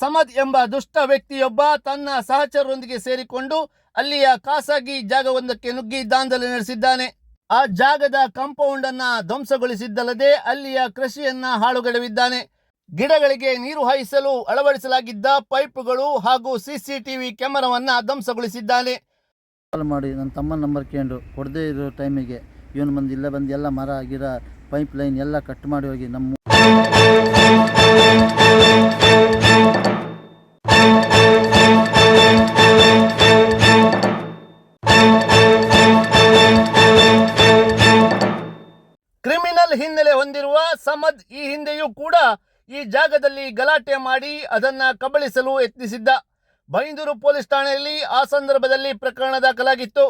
ಸಮದ್ ಎಂಬ ದುಷ್ಟ ವ್ಯಕ್ತಿಯೊಬ್ಬ ತನ್ನ ಸಹಚರರೊಂದಿಗೆ ಸೇರಿಕೊಂಡು ಅಲ್ಲಿಯ ಖಾಸಗಿ ಜಾಗವೊಂದಕ್ಕೆ ನುಗ್ಗಿ ದಾಂಧಲೆ ನಡೆಸಿದ್ದಾನೆ. ಆ ಜಾಗದ ಕಾಂಪೌಂಡ್ ಅನ್ನ ಧ್ವಂಸಗೊಳಿಸಿದ್ದಲ್ಲದೆ ಅಲ್ಲಿಯ ಕೃಷಿಯನ್ನ ಹಾಳುಗೆಡವಿದ್ದಾನೆ. ಗಿಡಗಳಿಗೆ ನೀರು ಹಾಯಿಸಲು ಅಳವಡಿಸಲಾಗಿದ್ದ ಪೈಪ್ಗಳು ಹಾಗೂ ಸಿಸಿಟಿವಿ ಕ್ಯಾಮೆರಾವನ್ನ ಧ್ವಂಸಗೊಳಿಸಿದ್ದಾನೆ. ಕಾಲ್ ಮಾಡಿ ನನ್ನ ತಮ್ಮನ ನಂಬರ್ ಕೇಂಡು, ಕೊಡದೇ ಇರೋ ಟೈಮಿಗೆ. ಇವನು ಬಂದು ಇಲ್ಲೇ ಬಂದು ಎಲ್ಲ ಮರ, ಗಿಡ ಪೈಪ್ ಲೈನ್ ಎಲ್ಲ ಕಟ್ ಮಾಡಿ ಹೋಗಿ ನಮ್ಮ ಕ್ರಿಮಿನಲ್ ಹಿನ್ನೆಲೆ ಹೊಂದಿರುವ ಸಮದ್ ಈ ಹಿಂದೆಯೂ ಕೂಡ ಈ ಜಾಗದಲ್ಲಿ ಗಲಾಟೆ ಮಾಡಿ ಅದನ್ನ ಕಬಳಿಸಲು ಯತ್ನಿಸಿದ್ದ. ಬೈಂದೂರು ಪೊಲೀಸ್ ಠಾಣೆಯಲ್ಲಿ ಆ ಸಂದರ್ಭದಲ್ಲಿ ಪ್ರಕರಣ ದಾಖಲಾಗಿತ್ತು.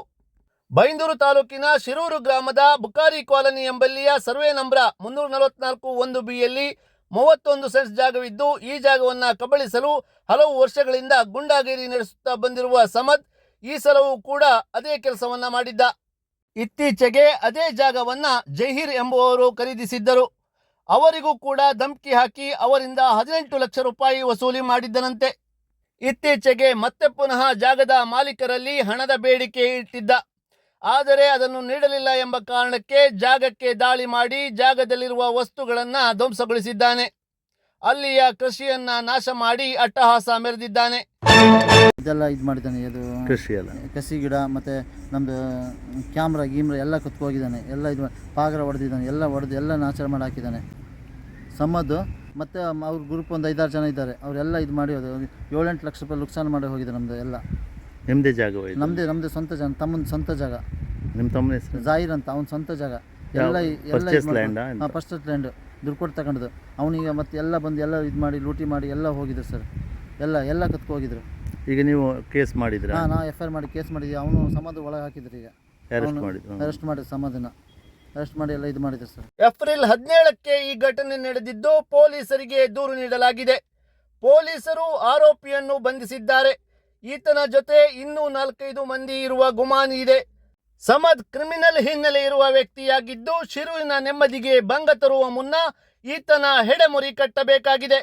ಬೈಂದೂರು ತಾಲೂಕಿನ ಶಿರೂರು ಗ್ರಾಮದ ಬುಕಾರಿ ಕಾಲೋನಿ ಎಂಬಲ್ಲಿಯ ಸರ್ವೆ ನಂಬರ ಮುನ್ನೂರ ನಲವತ್ನಾಲ್ಕು ಒಂದು ಬಿಯಲ್ಲಿ ಮೂವತ್ತೊಂದು ಸೆನ್ಸ್ ಜಾಗವಿದ್ದು, ಈ ಜಾಗವನ್ನು ಕಬಳಿಸಲು ಹಲವು ವರ್ಷಗಳಿಂದ ಗುಂಡಾಗಿರಿ ನಡೆಸುತ್ತಾ ಬಂದಿರುವ ಸಮದ್ ಈ ಸಲವೂ ಕೂಡ ಅದೇ ಕೆಲಸವನ್ನ ಮಾಡಿದ್ದ. ಇತ್ತೀಚೆಗೆ ಅದೇ ಜಾಗವನ್ನ ಜಹೀರ್ ಎಂಬುವರು ಖರೀದಿಸಿದ್ದರು. ಅವರಿಗೂ ಕೂಡ ಧಮಕಿ ಹಾಕಿ ಅವರಿಂದ ಹದಿನೆಂಟು ಲಕ್ಷ ರೂಪಾಯಿ ವಸೂಲಿ ಮಾಡಿದ್ದನಂತೆ. ಇತ್ತೀಚೆಗೆ ಮತ್ತೆ ಪುನಃ ಜಾಗದ ಮಾಲೀಕರಲ್ಲಿ ಹಣದ ಬೇಡಿಕೆ ಇಟ್ಟಿದ್ದ. ಆದರೆ ಅದನ್ನು ನೀಡಲಿಲ್ಲ ಎಂಬ ಕಾರಣಕ್ಕೆ ಜಾಗಕ್ಕೆ ದಾಳಿ ಮಾಡಿ ಜಾಗದಲ್ಲಿರುವ ವಸ್ತುಗಳನ್ನು ಧ್ವಂಸಗೊಳಿಸಿದ್ದಾನೆ. ಅಲ್ಲಿಯ ಕೃಷಿಯನ್ನು ನಾಶ ಮಾಡಿ ಅಟ್ಟಹಾಸ ಮೆರೆದಿದ್ದಾನೆ. ಇದೆಲ್ಲ ಇದು ಮಾಡಿದ್ದಾನೆ ಅದು ಕೃಷಿ ಎಲ್ಲ. ಕಸಿ ಗಿಡ ಮತ್ತು ನಮ್ಮದು ಕ್ಯಾಮ್ರಾ ಗೀಮ್ರಾ ಎಲ್ಲ ಹೋಗಿದ್ದಾನೆ. ಎಲ್ಲ ಇದು ಪಾಗರ ಹೊಡೆದಿದ್ದಾನೆ ಎಲ್ಲ ಹೊಡೆದು ಎಲ್ಲ ನಾಚಾರ ಮಾಡಿ ಹಾಕಿದ್ದಾನೆ. ಸಮದ್ದು ಮತ್ತು ಅವ್ರ ಗ್ರೂಪ್ ಒಂದು ಐದಾರು ಜನ ಇದ್ದಾರೆ. ಅವರೆಲ್ಲ ಇದು ಮಾಡಿ ಹೋದ ಏಳೆಂಟು ಲಕ್ಷ ರೂಪಾಯಿ ನುಕ್ಸಾನ ಮಾಡಿ ಹೋಗಿದೆ ನಮ್ಮದು ಎಲ್ಲ. ನಿಮ್ಮದೇ ಜಾಗ ನಮ್ಮದೇ ನಮ್ಮದೇ ಸ್ವಂತ ಜಾಗ ತಮ್ಮನ ಸ್ವಂತ ಜಾಗ. ನಿಮ್ಮ ತಮ್ಮ ಹೆಸರು ಜಾಹಿರ್ ಅಂತ ಅವ್ನ ಸ್ವಂತ ಜಾಗ. ಎಲ್ಲ ಎಲ್ಲ ಫಸ್ಟ್ ಲ್ಯಾಂಡ್ ದುಡ್ಡು ಕೊಟ್ಟು ತಗೊಂಡದು ಅವನಿಗೆ ಮತ್ತೆ ಎಲ್ಲ ಬಂದು ಎಲ್ಲ ಇದು ಮಾಡಿ ಲೂಟಿ ಮಾಡಿ ಎಲ್ಲ ಹೋಗಿದ್ರು ಸರ್. ಎಲ್ಲ ಎಲ್ಲ ಕತ್ಕೋಗಿದ್ರು ಈಗ ನೀವು ಕೇಸ್ ಮಾಡಿದ್ರಾ? ಹಾಂ ನಾ ಎಫ್ ಐ ಆರ್ ಮಾಡಿ ಕೇಸ್ ಮಾಡಿದ್ವಿ. ಅವನು ಸಮಾಧ ಒಳಗೆ ಹಾಕಿದ್ರು ಈಗ. ಅರೆಸ್ಟ್ ಮಾಡಿದ್ರು ಅರೆಸ್ಟ್ ಮಾಡಿದ್ರು ಸಮಾಧಿನ. ಅರೆಸ್ಟ್ ಮಾಡಿ ಎಲ್ಲ ಇದು ಮಾಡಿದ್ರು ಸರ್. ಏಪ್ರಿಲ್ ಹದಿನೇಳಕ್ಕೆ ಈ ಘಟನೆ ನಡೆದಿದ್ದು ಪೊಲೀಸರಿಗೆ ದೂರು ನೀಡಲಾಗಿದೆ. ಪೊಲೀಸರು ಆರೋಪಿಯನ್ನು ಬಂಧಿಸಿದ್ದಾರೆ. ಈತನ ಜೊತೆ ಇನ್ನೂ ನಾಲ್ಕೈದು ಮಂದಿ ಇರುವ ಗುಮಾನಿ ಇದೆ. ಸಮದ್ ಕ್ರಿಮಿನಲ್ ಹಿನ್ನೆಲೆ ಇರುವ ವ್ಯಕ್ತಿಯಾಗಿದ್ದು ಶಿರುವಿನ ನೆಮ್ಮದಿಗೆ ಭಂಗ ತರುವ ಮುನ್ನ ಈತನ ಹೆಡೆಮುರಿ ಕಟ್ಟಬೇಕಾಗಿದೆ.